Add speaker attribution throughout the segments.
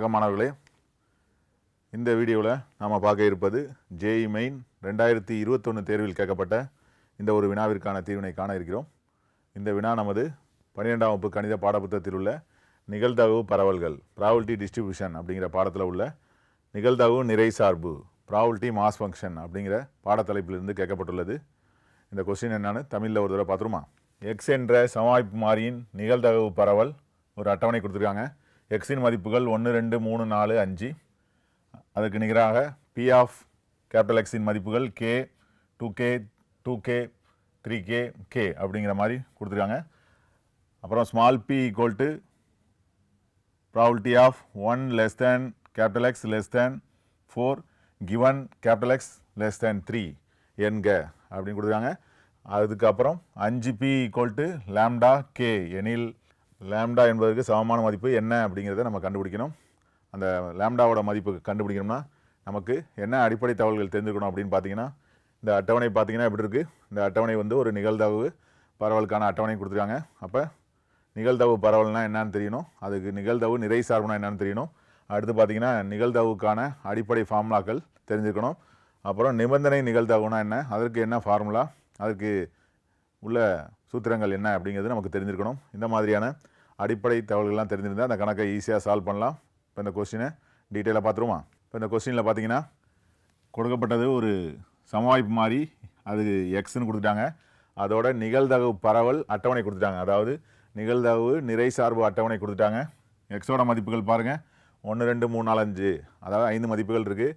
Speaker 1: வணக்கம் மாணவர்களே இந்த வீடியோவில் நாம் பார்க்க இருப்பது ஜேஇ மெயின் ரெண்டாயிரத்தி இருபத்தொன்று தேர்வில் கேட்கப்பட்ட இந்த ஒரு வினாவிற்கான தீர்வினை காண இருக்கிறோம். இந்த வினா நமது பன்னிரெண்டாம் வகுப்பு கணித பாடப்புத்தகத்தில் உள்ள நிகழ்தகவு பரவல்கள் ப்ராவல்ட்டி டிஸ்ட்ரிபியூஷன் அப்படிங்கிற பாடத்தில் உள்ள நிகழ்தகவு நிறை சார்பு ப்ராவல்ட்டி மாஸ் ஃபங்க்ஷன் அப்படிங்கிற பாடத்தலைப்பிலிருந்து கேட்கப்பட்டுள்ளது. இந்த கொஸ்டின் என்னன்னு தமிழில் ஒரு தடவை பார்த்துருமா? எக்ஸ் என்ற சமவாய்ப்பு மாறியின் நிகழ்தகவு பரவல் ஒரு அட்டவணை கொடுத்துருக்காங்க. எக்ஸின் மதிப்புகள் ஒன்று ரெண்டு மூணு நாலு அஞ்சு. அதுக்கு நிகராக பி ஆஃப் கேபிட்டல் எக்ஸின் மதிப்புகள் K two K two K three K K அப்படிங்கிற மாதிரி கொடுத்துருக்காங்க. அப்புறம் small P equal to probability of one less than capital X less than four given capital X less than three என்க அப்படின்னு கொடுத்துருக்காங்க. அதுக்கப்புறம் அஞ்சு P equal to lambda K எனில் லேம்டா என்பதற்கு சமமான மதிப்பு என்ன அப்படிங்கிறத நம்ம கண்டுபிடிக்கணும். அந்த லேம்டாவோட மதிப்பு கண்டுபிடிக்கணும்னா நமக்கு என்ன அடிப்படை தகவல்கள் தெரிஞ்சுக்கணும் அப்படின்னு பார்த்தீங்கன்னா இந்த அட்டவணை பார்த்தீங்கன்னா எப்படி இருக்குது இந்த அட்டவணை வந்து ஒரு நிகழ்தகவு பரவலுக்கான அட்டவணை கொடுத்துருக்காங்க. அப்போ நிகழ்தகவு பரவல்னால் என்னன்னு தெரியணும். அதுக்கு நிகழ்தகவு நிறை சார்புனா என்னன்னு தெரியணும். அடுத்து பார்த்தீங்கன்னா நிகழ்தகவுக்கான அடிப்படை ஃபார்முலாக்கள் தெரிஞ்சுக்கணும் அப்புறம் நிபந்தனை நிகழ்தகவுனா என்ன? அதற்கு என்ன ஃபார்முலா? அதுக்கு உள்ள சூத்திரங்கள் என்ன அப்படிங்கிறது நமக்கு தெரிஞ்சிருக்கணும். இந்த மாதிரியான அடிப்படை தகவல்கள்லாம் தெரிஞ்சிருந்தால் அந்த கணக்கை ஈஸியாக சால்வ் பண்ணலாம். இப்போ இந்த கொஸ்டினை டீட்டெயிலாக பார்த்துருமா இப்போ இந்த கொஸ்டினில் பார்த்தீங்கன்னா கொடுக்கப்பட்டது ஒரு சமவாய்ப்பு மாதிரி அது எக்ஸ்ன்னு கொடுத்துட்டாங்க. அதோட நிகழ்தகவு பரவல் அட்டவணை கொடுத்துட்டாங்க. அதாவது நிகழ்தகவு நிறை சார்பு அட்டவணை கொடுத்துட்டாங்க. எக்ஸோட மதிப்புகள் பாருங்கள் ஒன்று ரெண்டு மூணு நாலு அஞ்சு. அதாவது ஐந்து மதிப்புகள் இருக்குது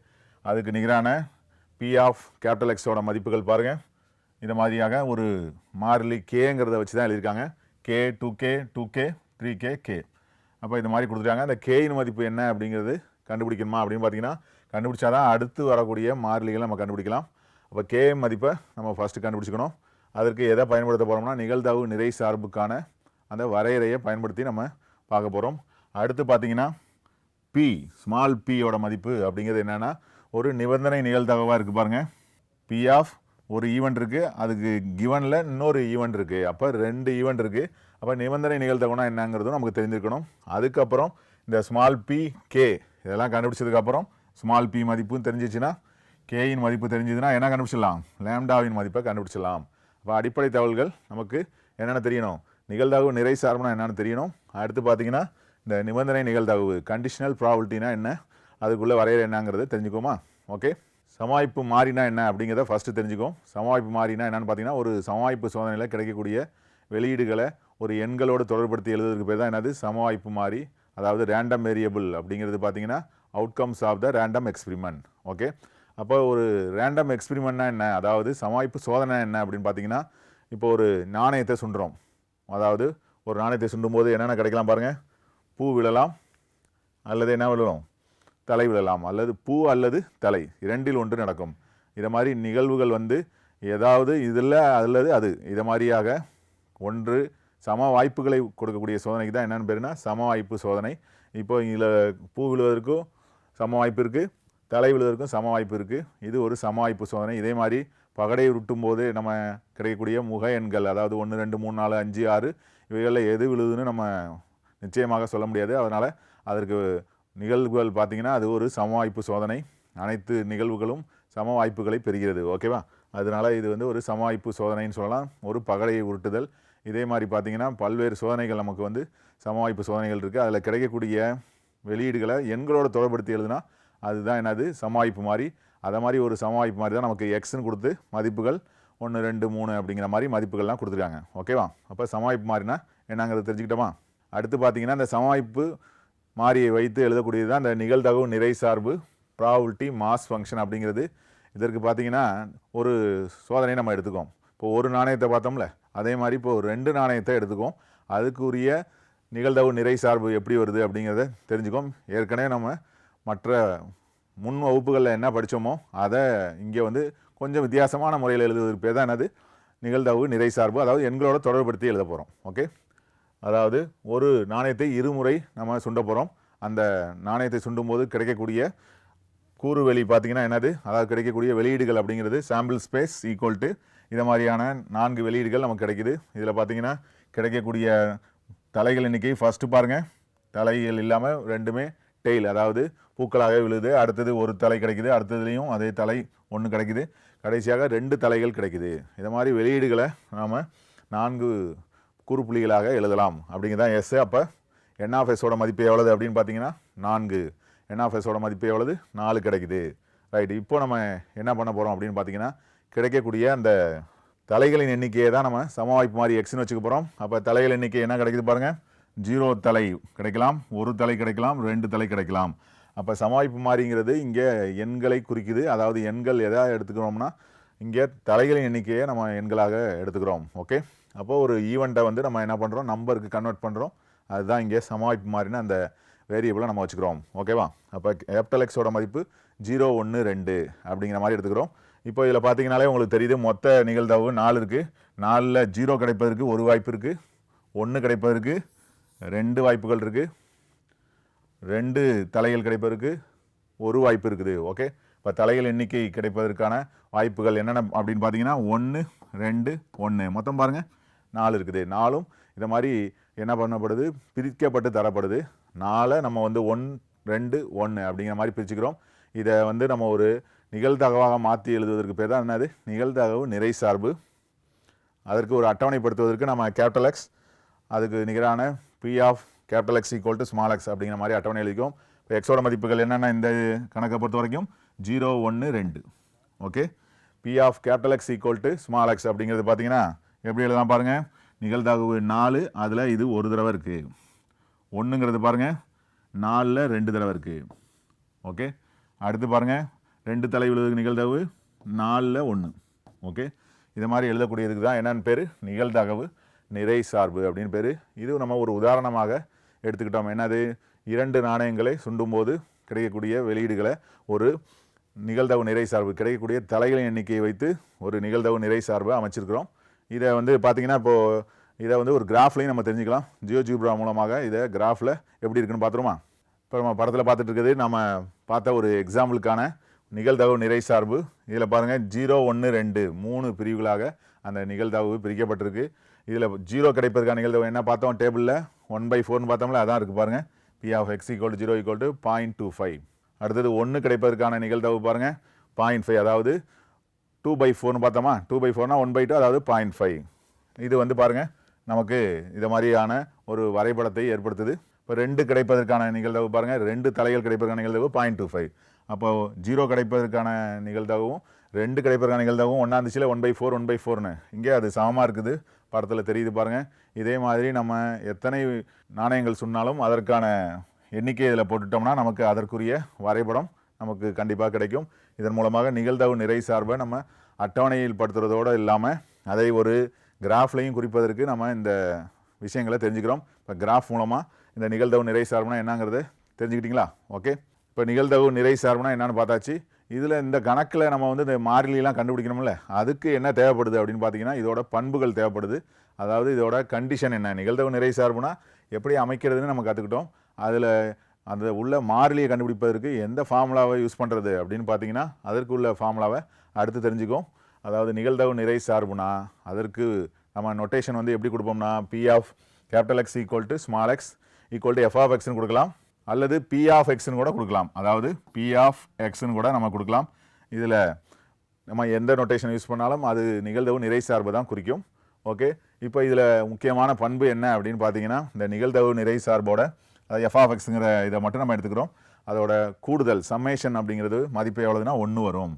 Speaker 1: அதுக்கு நிகரான பி ஆஃப் கேபிட்டல் எக்ஸோட மதிப்புகள் பாருங்கள் இந்த மாதிரியாக ஒரு மாறிலி கேங்கிறத வச்சு தான் எழுதியிருக்காங்க. K two K two K three K K அப்போ இந்த மாதிரி கொடுத்துருக்காங்க. அந்த கேயின் மதிப்பு என்ன அப்படிங்கிறது கண்டுபிடிக்கணுமா அப்படின்னு பார்த்தீங்கன்னா கண்டுபிடிச்சாதான் அடுத்து வரக்கூடிய மாறிலிகளை நம்ம கண்டுபிடிக்கலாம். அப்போ கே மதிப்பை நம்ம ஃபஸ்ட்டு கண்டுபிடிச்சிக்கணும். அதற்கு எதை பயன்படுத்த போகிறோம்னா நிகழ்தகவு நிறை சார்புக்கான அந்த வரையறையை பயன்படுத்தி நம்ம பார்க்க போகிறோம் அடுத்து பார்த்தீங்கன்னா பி ஸ்மால் பியோட மதிப்பு அப்படிங்கிறது என்னென்னா ஒரு நிபந்தனை நிகழ்தகவாக இருக்குது பாருங்கள் பி ஆஃப் ஒரு ஈவெண்ட் இருக்குது அதுக்கு கிவனில் இன்னொரு ஈவெண்ட் இருக்குது அப்போ ரெண்டு ஈவெண்ட் இருக்குது அப்போ நிபந்தனை நிகழ்தகவுனா என்னங்கிறதும் நமக்கு தெரிஞ்சிருக்கணும். அதுக்கப்புறம் இந்த ஸ்மால் பி கே இதெல்லாம் கண்டுபிடிச்சதுக்கப்புறம் ஸ்மால் பி மதிப்பும் தெரிஞ்சிச்சுன்னா கேயின் மதிப்பு தெரிஞ்சதுன்னா என்ன கண்டுபிடிச்சிடலாம்? லேம்டாவின் மதிப்பை கண்டுபிடிச்சிடலாம். அப்போ அடிப்படை தகவல்கள் நமக்கு என்னென்ன தெரியணும்? நிகழ்தகவு நிறை சார்புனா என்னென்னு தெரியணும். அடுத்து பார்த்தீங்கன்னா இந்த நிபந்தனை நிகழ்தகவு கண்டிஷனல் ப்ராபிலிட்டினா என்ன? அதுக்குள்ளே வரையறை என்னங்கிறது தெரிஞ்சுக்கோமா ஓகே? சமாய்ப்பு மாறினா என்ன அப்படிங்கிறத ஃபஸ்ட்டு தெரிஞ்சுக்கும் சமவாய்ப்பு மாறினா என்னன்னு பார்த்தீங்கன்னா ஒரு சமாய்ப்பு சோதனையில் கிடைக்கக்கூடிய வெளியீடுகளை ஒரு எண்களோடு தொடர்படுத்தி எழுதுறதுக்கு பேர் தான் என்னது? சமவாய்ப்பு மாறி அதாவது ரேண்டம் வேரியபிள் அப்படிங்கிறது பார்த்தீங்கன்னா outcomes of the random experiment okay அப்போ ஒரு ரேண்டம் எக்ஸ்பிரிமெண்ட்னா என்ன? அதாவது சமாய்ப்பு சோதனை என்ன அப்படின்னு பார்த்தீங்கன்னா இப்போ ஒரு நாணயத்தை சுண்டுறோம். அதாவது ஒரு நாணயத்தை சுண்டும் போது என்னென்ன கிடைக்கலாம் பாருங்கள் பூ விழலாம் அல்லது என்ன விழலாம் தலை விழலாம் அல்லது பூ அல்லது தலை. இரண்டில் ஒன்று நடக்கும். இதை மாதிரி நிகழ்வுகள் வந்து ஏதாவது இதில் அல்லது அது. இதை மாதிரியாக ஒன்று சம வாய்ப்புகளை கொடுக்கக்கூடிய சோதனைக்கு தான் என்னென்னு பேருனா சம வாய்ப்பு சோதனை. இப்போ இதில் பூ விழுவதற்கும் சம வாய்ப்பு இருக்குது தலை விழுவதற்கும் சம வாய்ப்பு இருக்குது இது ஒரு சம வாய்ப்பு சோதனை. இதே மாதிரி பகடை உருட்டும் போது நம்ம கிடைக்கக்கூடிய முக எண்கள் அதாவது ஒன்று ரெண்டு மூணு நாலு அஞ்சு ஆறு இவைகளில் எது விழுதுன்னு நம்ம நிச்சயமாக சொல்ல முடியாது. அதனால் அதற்கு நிகழ்வுகள் பார்த்திங்கன்னா அது ஒரு சமவாய்ப்பு சோதனை. அனைத்து நிகழ்வுகளும் சம வாய்ப்புகளை பெறுகிறது. ஓகேவா? அதனால் இது வந்து ஒரு சமவாய்ப்பு சோதனைன்னு சொல்லலாம். ஒரு பகடையை உருட்டுதல். இதே மாதிரி பார்த்திங்கன்னா பல்வேறு சோதனைகள் நமக்கு வந்து சமவாய்ப்பு சோதனைகள் இருக்குது அதில் கிடைக்கக்கூடிய வெளியீடுகளை எண்களோட தொடர்படுத்தி எழுதுனா அதுதான் என்னது? சமவாய்ப்பு மாதிரி அதை மாதிரி ஒரு சமவாய்ப்பு மாதிரி தான் நமக்கு எக்ஸ்னு கொடுத்து மதிப்புகள் ஒன்று ரெண்டு மூணு அப்படிங்கிற மாதிரி மதிப்புகள்லாம் கொடுத்துருக்காங்க. ஓகேவா? அப்போ சமவாய்ப்பு மாதிரினா என்னங்கிறத தெரிஞ்சுக்கிட்டோமா? அடுத்து பார்த்தீங்கன்னா இந்த சமவாய்ப்பு மாறியை வைத்து எழுதக்கூடியது தான் இந்த நிகழ்தகவு நிறை சார்பு ப்ராபிலிட்டி மாஸ் ஃபங்க்ஷன் அப்படிங்கிறது. இதற்கு பார்த்தீங்கன்னா ஒரு சோதனையை நம்ம எடுத்துக்கோம் இப்போ ஒரு நாணயத்தை பார்த்தோம்ல அதே மாதிரி இப்போ ஒரு ரெண்டு நாணயத்தை எடுத்துக்கோம் அதுக்குரிய நிகழ்தகவு நிறை சார்பு எப்படி வருது அப்படிங்கிறத தெரிஞ்சுக்கோம் ஏற்கனவே நம்ம மற்ற முன் வகுப்புகளில் என்ன படித்தோமோ அதை இங்கே வந்து கொஞ்சம் வித்தியாசமான முறையில் எழுதுவதற்கு பேர் தான் என்னது? நிகழ்தகவு நிறை சார்பு அதாவது எண்களோட தொடர்படுத்தி எழுத போகிறோம் ஓகே? அதாவது ஒரு நாணயத்தை இருமுறை நம்ம சுண்ட போகிறோம் அந்த நாணயத்தை சுண்டும் போது கிடைக்கக்கூடிய கூறு வெளி பார்த்தீங்கன்னா என்னது? அதாவது கிடைக்கக்கூடிய வெளியீடுகள் அப்படிங்கிறது சாம்பிள் ஸ்பேஸ் ஈக்குவல் டு இதை மாதிரியான நான்கு வெளியீடுகள் நமக்கு கிடைக்குது. இதில் பார்த்தீங்கன்னா கிடைக்கக்கூடிய தலைகள் எண்ணிக்கை ஃபஸ்ட்டு பாருங்கள் தலைகள் இல்லாமல் ரெண்டுமே டெய்ல் அதாவது பூக்களாக விழுது. அடுத்தது ஒரு தலை கிடைக்குது. அடுத்ததுலேயும் அதே தலை ஒன்று கிடைக்குது. கடைசியாக ரெண்டு தலைகள் கிடைக்குது. இதை மாதிரி வெளியீடுகளை நாம் நான்கு கூறுப்புள்ளிகளாக எழுதலாம். அப்படிங்கிறதான் எஸ்ஸு அப்போ என்ஆஃப்எஸோட மதிப்பு எவ்வளவு அப்படின்னு பார்த்தீங்கன்னா நான்கு. என்ஆஃப்எஸோட மதிப்பு எவ்வளவு? நாலு கிடைக்குது. ரைட் இப்போ நம்ம என்ன பண்ண போகிறோம் அப்படின்னு பார்த்தீங்கன்னா கிடைக்கக்கூடிய அந்த தலைகளின் எண்ணிக்கையை தான் நம்ம சமவாய்ப்பு மாதிரி எக்ஸ்னு வச்சுக்க போகிறோம் அப்போ தலைகள் எண்ணிக்கை என்ன கிடைக்குது பாருங்கள் ஜீரோ தலை கிடைக்கலாம். ஒரு தலை கிடைக்கலாம். ரெண்டு தலை கிடைக்கலாம். அப்போ சமவாய்ப்பு மாறிங்கிறது இங்கே எண்களை குறிக்குது. அதாவது எண்கள் எதாவது எடுத்துக்கிறோம்னா இங்கே தலைகளின் எண்ணிக்கையை நம்ம எண்களாக எடுத்துக்கிறோம். ஓகே அப்போ ஒரு ஈவெண்ட்டை வந்து நம்ம என்ன பண்ணுறோம் நம்பருக்கு கன்வெர்ட் பண்ணுறோம் அதுதான் இங்கே சமாய்ப்பு மாறின அந்த வேரியபிளை நம்ம வச்சுக்கிறோம். ஓகேவா அப்போ கேபிட்டல் எக்ஸோட மதிப்பு ஜீரோ ஒன்று ரெண்டு அப்படிங்கிற மாதிரி எடுத்துக்கிறோம். இப்போ இதில் பார்த்தீங்கனாலே உங்களுக்கு தெரியுது மொத்த நிகழ்தகவு நாலு இருக்குது நாலில் ஜீரோ கிடைப்பதற்கு ஒரு வாய்ப்பு இருக்குது ஒன்று கிடைப்பதற்கு ரெண்டு வாய்ப்புகள் இருக்குது ரெண்டு தலைகள் கிடைப்பதற்கு ஒரு வாய்ப்பு இருக்குது. ஓகே இப்போ தலைகள் எண்ணிக்கை கிடைப்பதற்கான வாய்ப்புகள் என்னென்ன அப்படின்னு பார்த்தீங்கன்னா ஒன்று ரெண்டு ஒன்று மொத்தம் பாருங்கள் நாலு இருக்குது. நாலும் இந்த மாதிரி என்ன பண்ணப்படுது? பிரிக்கப்பட்டு தரப்படுது. நாளை நம்ம வந்து ஒன் ரெண்டு ஒன்று அப்படிங்கிற மாதிரி பிரிச்சுக்கிறோம். இதை வந்து நம்ம ஒரு நிகழ்தகவாக மாற்றி எழுதுவதற்கு பேர் தான் என்னது? நிகழ்தகவு நிறை சார்பு. அதற்கு ஒரு அட்டவணைப்படுத்துவதற்கு நம்ம கேபிட்டல் எக்ஸ் அதுக்கு நிகரான P of capital X equal to small X அப்படிங்கிற மாதிரி அட்டவணை எழுதிக்கும் இப்போ எக்ஸோட மதிப்புகள் என்னென்ன இந்த கணக்கை பொறுத்த வரைக்கும்? ஜீரோ ஒன்று ரெண்டு. Okay? P of capital X equal to small X அப்படிங்கிறது பார்த்தீங்கன்னா எப்படி எழுதலாம் பாருங்கள் நிகழ்தகவு நாலு அதில் இது ஒரு தடவை இருக்குது ஒன்றுங்கிறது பாருங்கள் நாலில் ரெண்டு தடவை இருக்குது ஓகே? அடுத்து பாருங்கள் ரெண்டு தலை விழுதுக்கு நிகழ்தகவு நாலில் ஒன்று ஓகே? இது மாதிரி எழுதக்கூடியதுக்கு தான் என்னென்னு பேர்? நிகழ்தகவு நிறை சார்பு அப்படின்னு பேர். இது நம்ம ஒரு உதாரணமாக எடுத்துக்கிட்டோம். என்னது? இரண்டு நாணயங்களை சுண்டும்போது கிடைக்கக்கூடிய வெளியீடுகளை ஒரு நிகழ்தகவு நிறை சார்பு கிடைக்கக்கூடிய தலைகளின் எண்ணிக்கையை வைத்து ஒரு நிகழ்தகவு நிறை சார்பை அமைச்சிருக்கிறோம். இதை வந்து பார்த்தீங்கன்னா இப்போது இதை வந்து ஒரு கிராஃப்லையும் நம்ம தெரிஞ்சுக்கலாம். ஜியோ ஜிப்ரா மூலமாக இதை கிராஃபில் எப்படி இருக்குன்னு பார்த்துருமா இப்போ நம்ம படத்தில் பார்த்துட்டு இருக்குது நம்ம பார்த்த ஒரு எக்ஸாம்பிளுக்கான நிகழ்தகவு நிறை சார்பு. இதில் பாருங்கள் ஜீரோ ஒன்று ரெண்டு மூணு பிரிவுகளாக அந்த நிகழ்தகவு பிரிக்கப்பட்டிருக்கு. இதில் ஜீரோ கிடைப்பதற்கான நிகழ்தகவு என்ன பார்த்தோம்? டேபிளில் ஒன் பை ஃபோர்னு பார்த்தோம்ல அதான் இருக்குது பாருங்கள் P of X equal zero equal to point two five அடுத்தது ஒன்று கிடைப்பதற்கான நிகழ்தகவு பாருங்கள் பாயிண்ட் ஃபைவ் அதாவது டூ பை ஃபோர்னு பார்த்தோமா? டூ பை ஃபோர்னா ஒன் பை டூ அதாவது பாயிண்ட் ஃபைவ் இது வந்து பாருங்கள் நமக்கு இது மாதிரியான ஒரு வரைபடத்தை ஏற்படுத்துது. இப்போ ரெண்டு கிடைப்பதற்கான நிகழ்தகவு பாருங்கள் ரெண்டு தலைகள் கிடைப்பதற்கான நிகழ்தகவு பாயிண்ட் டூ ஃபைவ் அப்போ ஜீரோ கிடைப்பதற்கான நிகழ்தகவும் ரெண்டு கிடைப்பதற்கான நிகழ்தகவும் ஒன்றா இருந்துச்சுல one by four one by ஃபோர்னு இங்கே அது சமமாக இருக்குது படத்தில் தெரியுது பாருங்கள் இதே மாதிரி நம்ம எத்தனை நாணயங்கள் சொன்னாலும் அதற்கான எண்ணிக்கை இதில் போட்டுட்டோம்னா நமக்கு அதற்குரிய வரைபடம் நமக்கு கண்டிப்பாக கிடைக்கும். இதன் மூலமாக நிகழ்தகவு நிறை சார்பை நம்ம அட்டவணையில் படுத்துறதோடு இல்லாமல் அதை ஒரு கிராஃப்லையும் குறிப்பதற்கு நம்ம இந்த விஷயங்களை தெரிஞ்சுக்கிறோம். இப்போ கிராஃப் மூலமாக இந்த நிகழ்தகவு நிறை சார்புனா என்னங்கிறது தெரிஞ்சுக்கிட்டீங்களா? ஓகே. இப்போ நிகழ்தகவு நிறை சார்புனா என்னன்னு பார்த்தாச்சு. இதில் இந்த கணக்கில் நம்ம வந்து இந்த மாறிலிலாம் கண்டுபிடிக்கணும்ல அதுக்கு என்ன தேவைப்படுது அப்படின்னு பார்த்தீங்கன்னா இதோட பண்புகள் தேவைப்படுது. அதாவது இதோட கண்டிஷன் என்ன? நிகழ்தகவு நிறை சார்புனா எப்படி அமைக்கிறதுன்னு நம்ம கற்றுக்கிட்டோம் அதில் அந்த உள்ள மாறிலியை கண்டுபிடிப்பதற்கு எந்த ஃபார்முலாவை யூஸ் பண்ணுறது அப்படின்னு பார்த்தீங்கன்னா அதற்கு உள்ள ஃபார்முலாவை அடுத்து தெரிஞ்சுக்கும் அதாவது நிகழ்தகவு நிறை சார்புனா அதற்கு நம்ம நொட்டேஷன் வந்து எப்படி கொடுப்போம்னா P of capital X equal to small X equal to F of எக்ஸ்னு கொடுக்கலாம். அல்லது பி ஆஃப் எக்ஸ்னு கூட கொடுக்கலாம். அதாவது பி ஆஃப் எக்ஸ்னு கூட நம்ம கொடுக்கலாம். இதில் நம்ம எந்த நொட்டேஷன் யூஸ் பண்ணாலும் அது நிகழ்தகவு நிறை சார்பு தான் குறிக்கும். ஓகே இப்போ இதில் முக்கியமான பண்பு என்ன அப்படின்னு பார்த்தீங்கன்னா இந்த நிகழ்தகவு நிறை சார்போட அதாவது எஃப் இதை மட்டும் நம்ம எடுத்துக்கிறோம். அதோட கூடுதல் சம்மேஷன் அப்படிங்கிறது மதிப்பு எவ்வளோதுன்னா ஒன்று வரும்.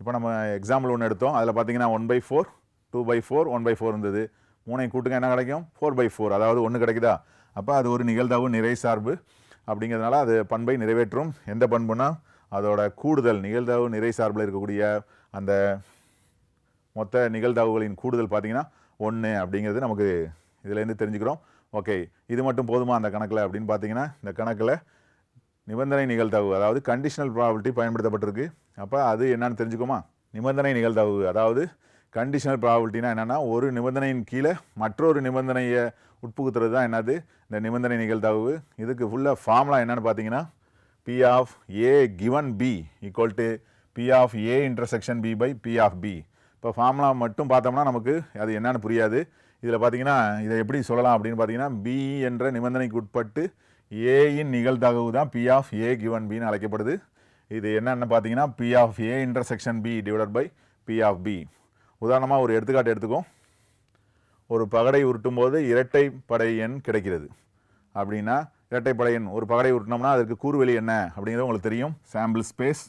Speaker 1: இப்போ நம்ம எக்ஸாம்பிள் ஒன்று எடுத்தோம். அதில் பார்த்தீங்கன்னா one by four two by four one by four இருந்தது. மூணையும் கூட்டுங்க என்ன கிடைக்கும்? ஃபோர் பை ஃபோர் அதாவது ஒன்று கிடைக்குதா? அப்போ அது ஒரு நிகழ்தவு நிறை சார்பு அப்படிங்கிறதுனால அது பண்பை நிறைவேற்றும். எந்த பண்புனா அதோட கூடுதல் நிகழ்தவு நிறை சார்பில் இருக்கக்கூடிய அந்த மொத்த நிகழ்தாவுகளின் கூடுதல் பார்த்தீங்கன்னா ஒன்று அப்படிங்கிறது நமக்கு இதுலேருந்து தெரிஞ்சுக்கிறோம். ஓகே இது மட்டும் போதுமா அந்த கணக்கில்? அப்படின்னு பார்த்தீங்கன்னா இந்த கணக்கில் நிபந்தனை நிகழ்தகவு அதாவது கண்டிஷனல் ப்ராபபிலிட்டி பயன்படுத்தப்பட்டிருக்கு. அப்போ அது என்னன்னு தெரிஞ்சுக்குமா நிபந்தனை நிகழ்தகவு அதாவது கண்டிஷனல் ப்ராபபிலிட்டினா என்னென்னா ஒரு நிபந்தனையின் கீழே மற்றொரு நிபந்தனையை உட்புகுத்துறது தான் என்னது? இந்த நிபந்தனை நிகழ்தகவு. இதுக்கு ஃபுல்லாக ஃபார்முலா என்னன்னு பார்த்தீங்கன்னா P of A given B equal to P of A intersection B by P of B இப்போ ஃபார்முலா மட்டும் பார்த்தோம்னா நமக்கு அது என்னென்னு புரியாது. இதில் பார்த்தீங்கன்னா இதை எப்படி சொல்லலாம் அப்படின்னு பார்த்தீங்கன்னா பி என்ற நிபந்தனைக்கு உட்பட்டு ஏயின் நிகழ்தகவு தான் பி ஆஃப் ஏ கிவன் பின்னு அழைக்கப்படுது. இது என்னென்னு பார்த்தீங்கன்னா P of A intersection B divided by P of B உதாரணமாக ஒரு எடுத்துக்காட்டு எடுத்துக்கோ ஒரு பகடை உருட்டும் போது இரட்டை படை எண் கிடைக்கிறது. அப்படின்னா இரட்டை படை எண் ஒரு பகடை உருட்டினோம்னா அதற்கு கூறுவெளி என்ன அப்படிங்கிறது உங்களுக்கு தெரியும். சாம்பிள் ஸ்பேஸ்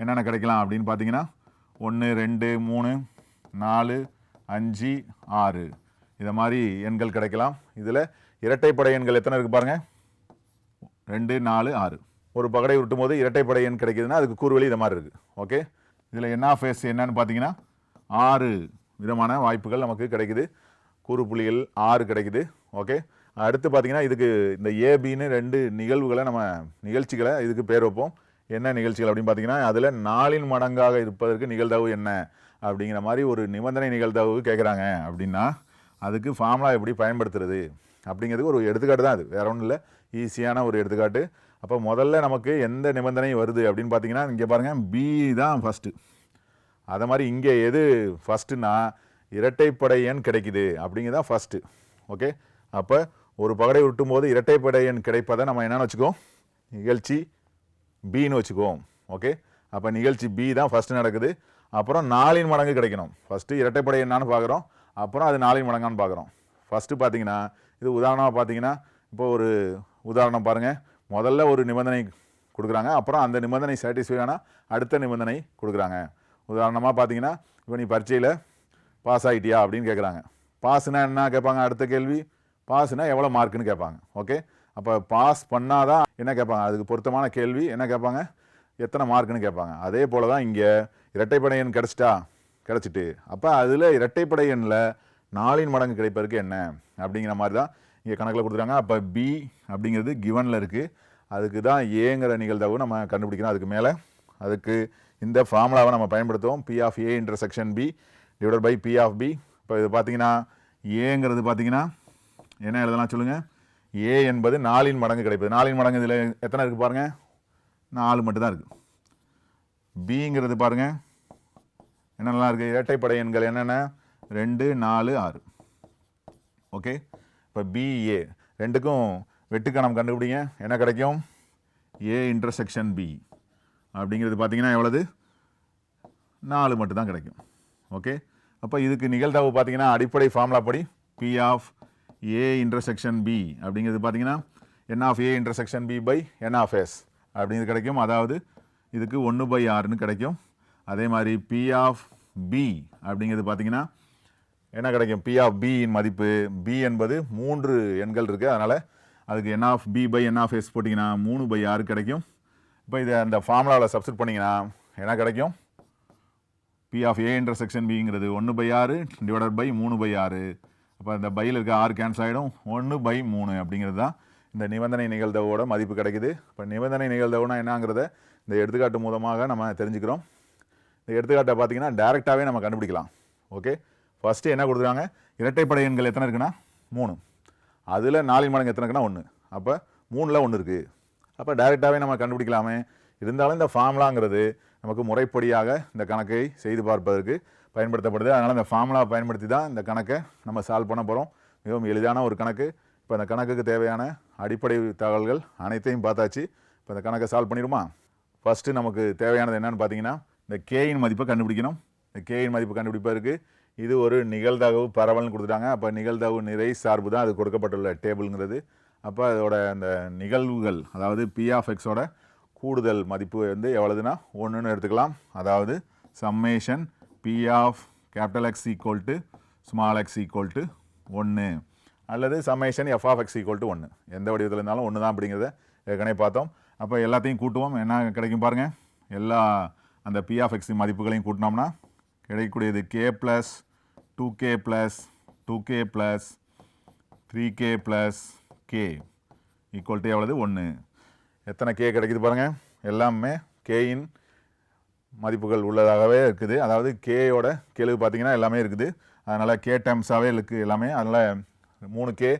Speaker 1: என்னென்ன கிடைக்கலாம் அப்படின்னு பார்த்தீங்கன்னா ஒன்று ரெண்டு மூணு நாலு அஞ்சு ஆறு. இதை மாதிரி எண்கள் கிடைக்கலாம். இதில் இரட்டைப்படை எண்கள் எத்தனை இருக்குது பாருங்கள் ரெண்டு நாலு ஆறு. ஒரு பகடை உருட்டும் போது இரட்டைப்படை எண் கிடைக்குதுன்னா அதுக்கு கூறுவெளி இது மாதிரி இருக்குது ஓகே இதில் என்ன ஃபேஸ் என்னன்னு பார்த்தீங்கன்னா ஆறு விதமான வாய்ப்புகள் நமக்கு கிடைக்குது. கூறு புள்ளிகள் ஆறு கிடைக்குது. ஓகே அடுத்து பார்த்தீங்கன்னா இதுக்கு இந்த ஏபின்னு ரெண்டு நிகழ்வுகளை நம்ம நிகழ்ச்சிகளை இதுக்கு பேர் வைப்போம். என்ன நிகழ்ச்சிகள் அப்படின்னு பார்த்தீங்கன்னா அதில் நாளின் மடங்காக இருப்பதற்கு நிகழ்தகவு என்ன? அப்படிங்கிற மாதிரி ஒரு நிபந்தனை நிகழ்தகவு கேட்குறாங்க அப்படின்னா அதுக்கு ஃபார்முலா எப்படி பயன்படுத்துறது அப்படிங்கிறதுக்கு ஒரு எடுத்துக்காட்டு தான் அது. வேற ஒன்றும் இல்லை. ஈஸியான ஒரு எடுத்துக்காட்டு. அப்போ முதல்ல நமக்கு எந்த நிபந்தனை வருது அப்படின்னு பார்த்தீங்கன்னா இங்கே பாருங்கள் பி தான் ஃபஸ்ட்டு அதை மாதிரி இங்கே எது ஃபஸ்ட்டுனா இரட்டைப்படை எண் கிடைக்குது அப்படிங்கிறது தான் ஃபஸ்ட்டு ஓகே அப்போ ஒரு பகடை விட்டும் போது இரட்டைப்படை எண் கிடைப்பதை நம்ம என்னென்னு வச்சுக்கோம் நிகழ்ச்சி பின்னு வச்சுக்குவோம். ஓகே அப்போ நிகழ்ச்சி பி தான் ஃபஸ்ட்டு நடக்குது. அப்புறம் நாலின் மடங்கு கிடைக்கணும். ஃபஸ்ட்டு இரட்டைப்படை என்னான்னு பார்க்குறோம் அப்புறம் அது நாளைக்கு மடங்கான்னு பார்க்குறோம். ஃபஸ்ட்டு பார்த்தீங்கன்னா இது உதாரணமாக பார்த்தீங்கன்னா இப்போ ஒரு உதாரணம் பாருங்கள் முதல்ல ஒரு நிபந்தனை கொடுக்குறாங்க. அப்புறம் அந்த நிபந்தனை சாட்டிஸ்ஃபை ஆனால் அடுத்த நிபந்தனை கொடுக்குறாங்க. உதாரணமாக பார்த்தீங்கன்னா இப்போ நீ பரீட்சையில் பாஸ் ஆகிட்டியா அப்படின்னு கேட்குறாங்க. பாஸ்னா என்ன கேட்பாங்க? அடுத்த கேள்வி. பாஸ்னா எவ்வளோ மார்க்குன்னு கேட்பாங்க. ஓகே அப்போ பாஸ் பண்ணாதான் என்ன கேட்பாங்க? அதுக்கு பொருத்தமான கேள்வி என்ன கேட்பாங்க? எத்தனை மார்க்குன்னு கேட்பாங்க. அதே போல் தான் இங்கே இரட்டைப்படையன் கிடச்சிட்டா? கிடச்சிட்டு. அப்போ அதில் இரட்டைப்படை எண்ணில் நாலின் மடங்கு கிடைப்பதற்கு என்ன? அப்படிங்கிற மாதிரி தான் இங்கே கணக்கில் கொடுத்துருக்காங்க. அப்போ பி அப்படிங்கிறது கிவனில் இருக்குது அதுக்கு தான் ஏங்கிற நிகழ்தகவு நம்ம கண்டுபிடிக்கணும் அதுக்கு மேலே அதுக்கு இந்த ஃபார்முலாவை நம்ம பயன்படுத்துவோம். P of A intersection B divide by P of B இப்போ இது பார்த்தீங்கன்னா ஏங்கிறது பார்த்தீங்கன்னா என்ன எழுதலாம் சொல்லுங்கள் ஏ என்பது நாலின் மடங்கு கிடைப்பது. நாலின் மடங்கு இதில் எத்தனை இருக்குது பாருங்கள் நாலு மட்டும்தான் இருக்குது பிங்கிறது பாருங்கள் என்னென்னலாம் இருக்குது இரட்டைப்படை எண்கள் என்னென்ன? ரெண்டு நாலு ஆறு. ஓகே? இப்போ பிஏ ரெண்டுக்கும் வெட்டுக்கணம் கண்டுபிடிங்க. என்ன கிடைக்கும்? ஏ இன்டர்செக்ஷன் பி அப்படிங்கிறது பார்த்தீங்கன்னா எவ்வளவு? நாலு மட்டும்தான் கிடைக்கும். ஓகே? அப்போ இதுக்கு நிகழ்தகவு பார்த்தீங்கன்னா அடிப்படை ஃபார்முலா படி P of A intersection B அப்படிங்கிறது பார்த்தீங்கன்னா N of A intersection B by N of S அப்படிங்கிறது கிடைக்கும். அதாவது இதுக்கு ஒன்று பை ஆறுன்னு கிடைக்கும். அதே மாதிரி பி ஆஃப் பி அப்படிங்கிறது பார்த்தீங்கன்னா என்ன கிடைக்கும்? பி ஆஃப் பியின் மதிப்பு. பி என்பது மூன்று எண்கள் இருக்குது அதனால் அதுக்கு N of B by N of S போட்டிங்கன்னா மூணு பை ஆறு கிடைக்கும். இப்போ இதை அந்த ஃபார்முலாவில் சப்ஸ்ட் பண்ணிங்கன்னா என்ன கிடைக்கும்? பி ஆஃப் ஏ இன்டர்செக்ஷன் பிங்கிறது ஒன்று பை ஆறு டிவைடட் பை மூணு பை ஆறு. அப்போ இந்த பையில் இருக்க ஆறு கேன்சல் ஆகிடும் ஒன்று பை மூணு அப்படிங்கிறது தான் இந்த நிபந்தனை நிகழ்தவோட மதிப்பு கிடைக்குது. இப்போ நிபந்தனை நிகழ்தவுனா என்னங்கிறத இந்த எடுத்துக்காட்டு மூலமாக நம்ம தெரிஞ்சுக்கிறோம். இந்த எடுத்துக்காட்டை பார்த்தீங்கன்னா டேரெக்டாகவே நம்ம கண்டுபிடிக்கலாம். ஓகே ஃபஸ்ட்டு என்ன கொடுத்துருக்காங்க இரட்டைப்படை எண்கள் எத்தனை இருக்குன்னா? மூணு. அதில் நாலின் மடங்கு எத்தனை இருக்குன்னா? ஒன்று அப்போ மூணில் ஒன்று இருக்குது அப்போ டைரெக்டாகவே நம்ம கண்டுபிடிக்கலாமே. இருந்தாலும் இந்த ஃபார்முலாங்கிறது நமக்கு முறைப்படியாக இந்த கணக்கை செய்து பார்ப்பதற்கு பயன்படுத்தப்படுது. அதனால் இந்த ஃபார்முலா பயன்படுத்தி தான் இந்த கணக்கை நம்ம சால்வ் பண்ண போகிறோம் மிகவும் எளிதான ஒரு கணக்கு. இப்போ இந்த கணக்குக்கு தேவையான அடிப்படை தகவல்கள் அனைத்தையும் பார்த்தாச்சு. இப்போ இந்த கணக்கை சால்வ் பண்ணிடுமா? ஃபஸ்ட்டு நமக்கு தேவையானது என்னென்னு பார்த்தீங்கன்னா இந்த கேயின் மதிப்பை கண்டுபிடிக்கணும். இந்த கேயின் மதிப்பு கண்டுபிடிப்பதற்கு இது ஒரு நிகழ்தகவு பரவல்னு கொடுத்துட்டாங்க. அப்போ நிகழ்தகவு நிறை சார்பு தான் அது கொடுக்கப்பட்டுள்ள டேபிள்ங்கிறது. அப்போ அதோட அந்த நிகழ்வுகள் அதாவது பி ஆஃப் எக்ஸோட கூடுதல் மதிப்பு வந்து எவ்வளோதுன்னா ஒன்றுன்னு எடுத்துக்கலாம். அதாவது summation P of capital X equal to small x equal to ஒன்று அல்லது summation F of X equal to ஒன்று எந்த வடிவத்தில் இருந்தாலும் ஒன்று தான் அப்படிங்கிறத ஏற்கனவே பார்த்தோம். அப்போ எல்லாத்தையும் கூட்டுவோம். என்ன கிடைக்கும் பாருங்கள் எல்லா அந்த பி ஆஃப் மதிப்புகளையும் கூட்டினோம்னா கிடைக்கக்கூடியது K plus two K plus two K plus three K plus K equal to எவ்வளவு? ஒன்று எத்தனை கே கிடைக்குது பாருங்கள் எல்லாமே கேயின் மதிப்புகள் உள்ளதாகவே இருக்குது. அதாவது கேயோட கேளுக்கு பார்த்தீங்கன்னா எல்லாமே இருக்குது. அதனால் கே டைம்ஸாகவே இருக்குது எல்லாமே. அதனால் மூணு கே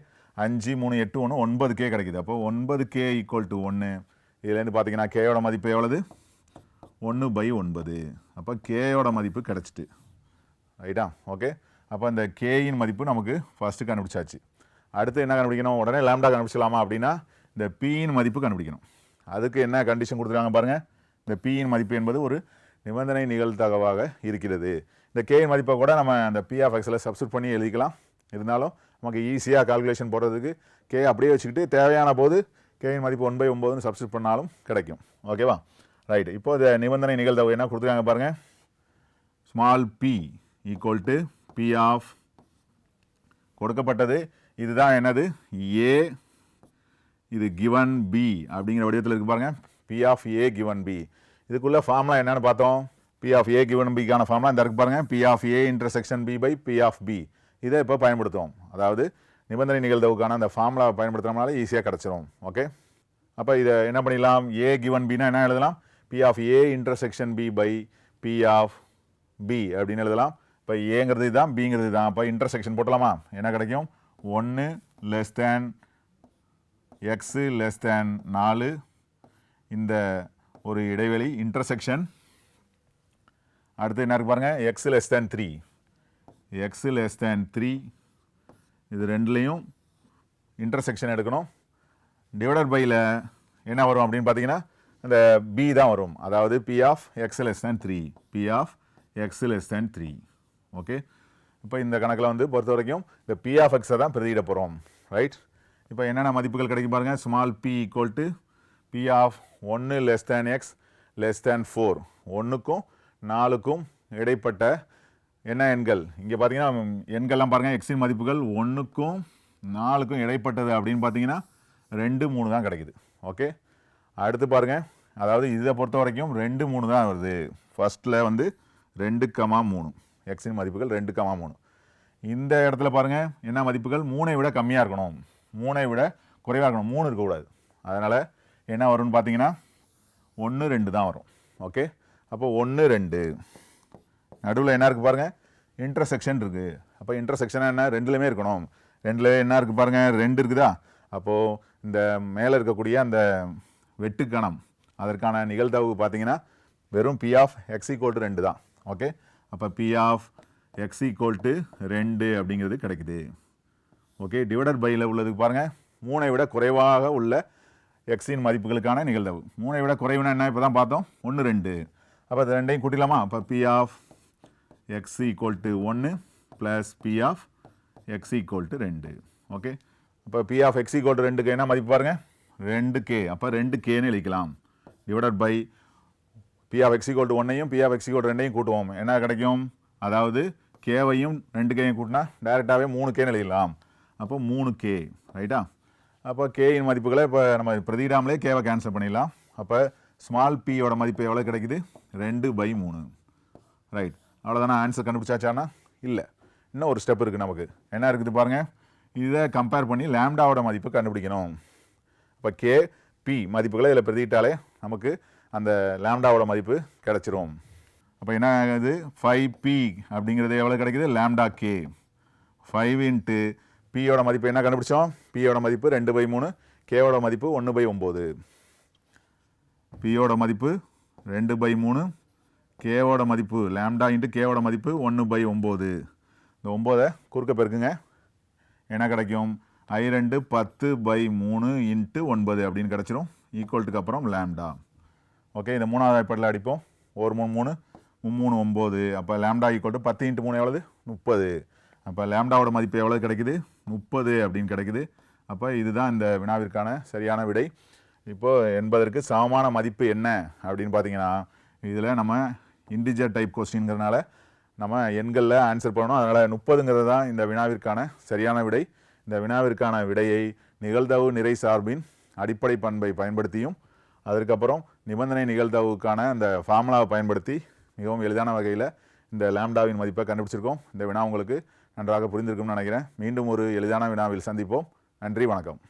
Speaker 1: அஞ்சு மூணு எட்டு ஒன்று ஒன்பது கே கிடைக்குது. அப்போ ஒன்பது கே ஈக்குவல் டு ஒன்று இதுலேருந்து பார்த்தீங்கன்னா கேயோட மதிப்பு எவ்வளவு? ஒன்று பை ஒன்பது. அப்போ கேயோட மதிப்பு கிடச்சிட்டு. ரைட்டா ஓகே அப்போ இந்த கேயின் மதிப்பு நமக்கு ஃபஸ்ட்டு கண்டுபிடிச்சாச்சு. அடுத்து என்ன கண்டுபிடிக்கணும்? உடனே லேம்டா கண்டுபிடிச்சலாமா அப்படின்னா இந்த பியின் மதிப்பு கண்டுபிடிக்கணும். அதுக்கு என்ன கண்டிஷன் கொடுத்துருக்காங்க பாருங்கள் இந்த பியின் மதிப்பு என்பது ஒரு நிபந்தனை நிகழ்த்தகவாக இருக்கிறது. இந்த கேயின் மதிப்பை கூட நம்ம அந்த பி ஆஃப் எக்ஸில் சப்ஸ்டியூட் பண்ணி எழுதிக்கலாம். இருந்தாலும் நமக்கு ஈஸியாக கால்குலேஷன் போடுறதுக்கு கே அப்படியே வச்சுக்கிட்டு தேவையான போது கேயின் மதிப்பு ஒன் பை ஒம்பதுன்னு சப்ஸ்டியூட் பண்ணாலும் கிடைக்கும். ஓகேவா ரைட் இப்போ இந்த நிபந்தனை நிகழ்தகவு என்ன கொடுத்துருக்காங்க பாருங்கள் small p equal to P of கொடுக்கப்பட்டது. இதுதான் என்னது? ஏ இது கிவன் பி அப்படிங்கிற வடிவத்தில் இருக்கு பாருங்கள் P of A given B இதுக்குள்ள ஃபார்ம்லாம் என்னென்னு பார்த்தோம். பி ஆஃப் ஏ கிவன் பிக்கான ஃபார்ம்லாம் இந்த இருக்கு பாருங்கள் P of A intersection B by P of B இதை இப்போ பயன்படுத்துவோம். அதாவது நிபந்தனை நிகழ்தவுக்கான அந்த ஃபார்முலா பயன்படுத்துறதுனால ஈஸியாக கிடச்சிரும். ஓகே அப்போ இதை என்ன பண்ணிடலாம்? ஏ கிவன் பின்னா என்ன எழுதலாம்? P of A intersection B by P of B அப்படின்னு எழுதலாம். இப்போ ஏங்கிறது தான் பிங்கிறது தான் அப்போ இன்டர்செக்ஷன் போட்டலாமா? என்ன கிடைக்கும்? ஒன்று less than X less than நாலு. இந்த ஒரு இடைவெளி இன்டர்செக்ஷன் அடுத்து என்ன இருக்கு பாருங்கள் X less than three X less than three இது ரெண்டுலேயும் இன்டர்செக்ஷன் எடுக்கணும். டிவைடட் பையில் என்ன வரும் அப்படின்னு பார்த்தீங்கன்னா அந்த பி தான் வரும். அதாவது P of X less than three P of X less than three okay இப்போ இந்த கணக்கில் வந்து பொறுத்த வரைக்கும் இந்த பி ஆஃப் எக்ஸை தான் பிரதியிட போகிறோம் ரைட் இப்போ என்னென்ன மதிப்புகள் கிடைக்கும் பாருங்கள் small p equal to P of ஒன்று less than X less than four ஒன்றுக்கும் நாலுக்கும் இடைப்பட்ட என்ன எண்கள்? இங்கே பார்த்தீங்கன்னா எண்கள்லாம் பாருங்கள் எக்ஸின் மதிப்புகள் ஒன்றுக்கும் நாலுக்கும் இடைப்பட்டது அப்படின்னு பார்த்தீங்கன்னா ரெண்டு மூணு தான் கிடைக்குது. ஓகே அடுத்து பாருங்கள் அதாவது இதை பொறுத்த வரைக்கும் ரெண்டு மூணு தான் வருது. ஃபஸ்ட்டில் வந்து ரெண்டு கமா மூணு. எக்ஸின் மதிப்புகள் ரெண்டு கமா மூணு. இந்த இடத்துல பாருங்கள் என்ன மதிப்புகள்? மூணை விட கம்மியாக இருக்கணும். மூணை விட குறைவாக இருக்கணும். மூணு இருக்கக்கூடாது அதனால் என்ன வரும்னு பார்த்தீங்கன்னா ஒன்று ரெண்டு தான் வரும். ஓகே அப்போ ஒன்று ரெண்டு. நடுவில் என்ன இருக்குது பாருங்கள் இன்டர்செக்ஷன் இருக்குது அப்போ இன்டர்செக்ஷனாக என்ன? ரெண்டுலேயுமே இருக்கணும். ரெண்டுலேயே என்ன இருக்குது பாருங்கள் ரெண்டு இருக்குதா? அப்போது இந்த மேலே இருக்கக்கூடிய அந்த வெட்டுக்கணம். அதற்கான நிகழ்தகவு பார்த்தீங்கன்னா வெறும் P of X equal to ரெண்டு தான். ஓகே அப்போ P of X equal to ரெண்டு அப்படிங்கிறது கிடைக்குது. ஓகே டிவைடட் பையில் உள்ளதுக்கு பாருங்கள் மூணை விட குறைவாக உள்ள எக்ஸின் மதிப்புகளுக்கான நிகழ்தகவு. மூணை விட குறைவுனா என்ன? இப்போ தான் பார்த்தோம். ஒன்று ரெண்டு. அப்போ அது ரெண்டையும் கூட்டிடலாமா? அப்போ P of X equal to ஒன்று plus P of X equal to ரெண்டு. ஓகே அப்போ P of X equal to ரெண்டுக்கு என்ன மதிப்பு பாருங்கள் ரெண்டு கே அப்போ ரெண்டு கேன்னு எழுதிக்கலாம் divided by P of X to ஒன்னையும் பி ஆஃப் எக்ஸ் ரெண்டையும் கூட்டுவோம். என்ன கிடைக்கும்? அதாவது கேவையும் ரெண்டு கேயும் கூட்டினா டேரெக்டாகவே மூணு கேன்னு எழுதிடலாம் அப்போ மூணு கே ரைட்டா அப்போ கேயின் மதிப்புகளை இப்போ நம்ம பிரதியிடாமலே கேவை கேன்சல் பண்ணிடலாம். அப்போ ஸ்மால் பியோட மதிப்பு எவ்வளோ கிடைக்குது? ரெண்டு பை மூணு. ரைட் அவ்வளோதானே ஆன்சர் கண்டுபிடிச்சாச்சானா இல்லை. இன்னும் ஒரு ஸ்டெப் இருக்குது நமக்கு. என்ன இருக்குது பாருங்கள் இதை கம்பேர் பண்ணி லேம்டாவோட மதிப்பு கண்டுபிடிக்கணும். இப்போ கே பி மதிப்புகளை இதில் பிரதிக்கிட்டாலே நமக்கு அந்த லேம்டாவோட மதிப்பு கிடச்சிரும். அப்போ என்ன ஆகுது? ஃபைவ் பி அப்படிங்கிறது எவ்வளோ கிடைக்குது? லேம்டா கே ஃபைவ் இன்ட்டு பியோட மதிப்பு என்ன கண்டுபிடிச்சோம்? பியோட மதிப்பு ரெண்டு பை மூணு கேவோட மதிப்பு ஒன்று பை ஒம்பது. பியோட மதிப்பு ரெண்டு பை மூணு கேவோட மதிப்பு லேம்டா இன்ட்டு கேவோட மதிப்பு ஒன்று பை ஒம்பது. இந்த ஒம்போதை குறுக்க பெருக்குங்க. என்ன கிடைக்கும்? ஐ ரெண்டு பத்து பை மூணு இன்ட்டு ஒன்பது அப்படின்னு கிடச்சிரும். ஈக்குவல்ட்டுக்கு அப்புறம் லேம்டா ஓகே இந்த மூணாவது வாய்ப்பாட்டில் அடிப்போம். ஒரு மூணு மூணு மூணு ஒம்பது அப்போ லேம்டா ஈக்குவல் டு பத்து இன்ட்டு மூணு எவ்வளவு? முப்பது. அப்போ லேம்டாவோட மதிப்பு எவ்வளோ கிடைக்குது? முப்பது அப்படின்னு கிடைக்குது. அப்போ இதுதான் இந்த வினாவிற்கான சரியான விடை. இப்போது என்பதற்கு சமமான மதிப்பு என்ன அப்படின்னு பார்த்தீங்கன்னா இதில் நம்ம இண்டிஜர் டைப் கொஸ்டின்ங்கிறதுனால நம்ம எண்களில் ஆன்சர் பண்ணணும். அதனால் முப்பதுங்கிறது தான் இந்த வினாவிற்கான சரியான விடை. இந்த வினாவிற்கான விடையை நிகழ்தவு நிறை சார்பின் அடிப்படை பண்பை பயன்படுத்தியும் அதற்கப்புறம் நிபந்தனை நிகழ்தவுக்கான அந்த ஃபார்முலாவை பயன்படுத்தி மிகவும் எளிதான வகையில் இந்த லேம்டாவின் மதிப்பை கண்டுபிடிச்சிருக்கோம். இந்த வினா உங்களுக்கு நன்றாக புரிந்திருக்கும்னு நினைக்கிறேன். மீண்டும் ஒரு எளிதான வினாவில் சந்திப்போம். நன்றி வணக்கம்.